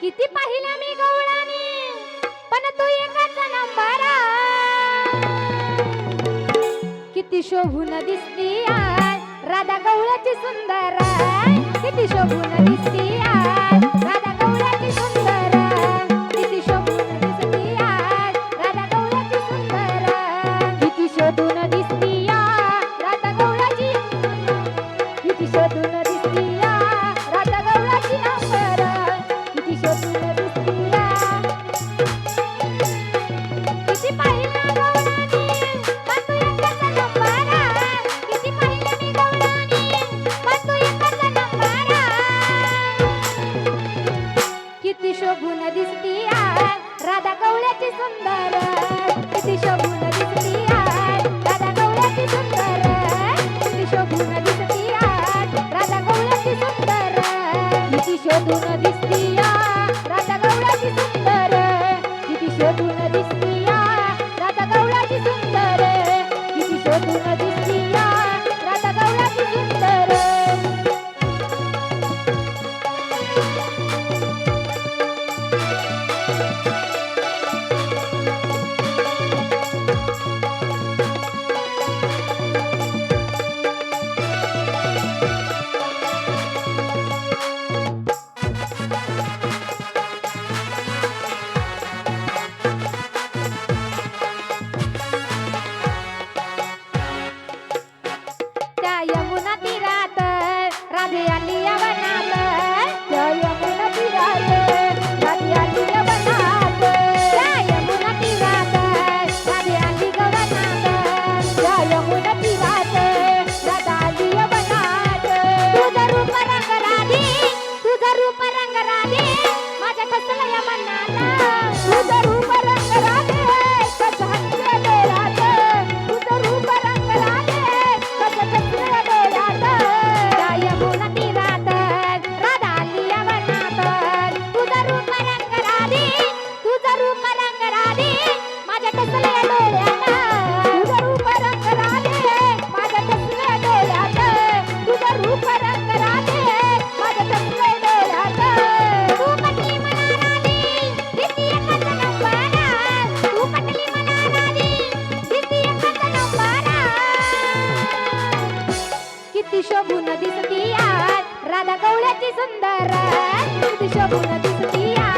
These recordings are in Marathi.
किती पाहिला मी गवळाने? पण तू एकाचा नंबर. किती शोभून दिसती राधा गवळाची सुंदर किती शोभून दिसती सुंदर किती शोभून दिसती आठ राधा गवळ्या की सुंदर किती शोभून दिसती आठ राधा गवळ्या की सुंदर किती शोधून दिसती आठ रूप रंग राधे माझ्या ठसला या मनाला? Jogou na disco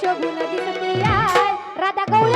শোভনা দিস রাধা গৌর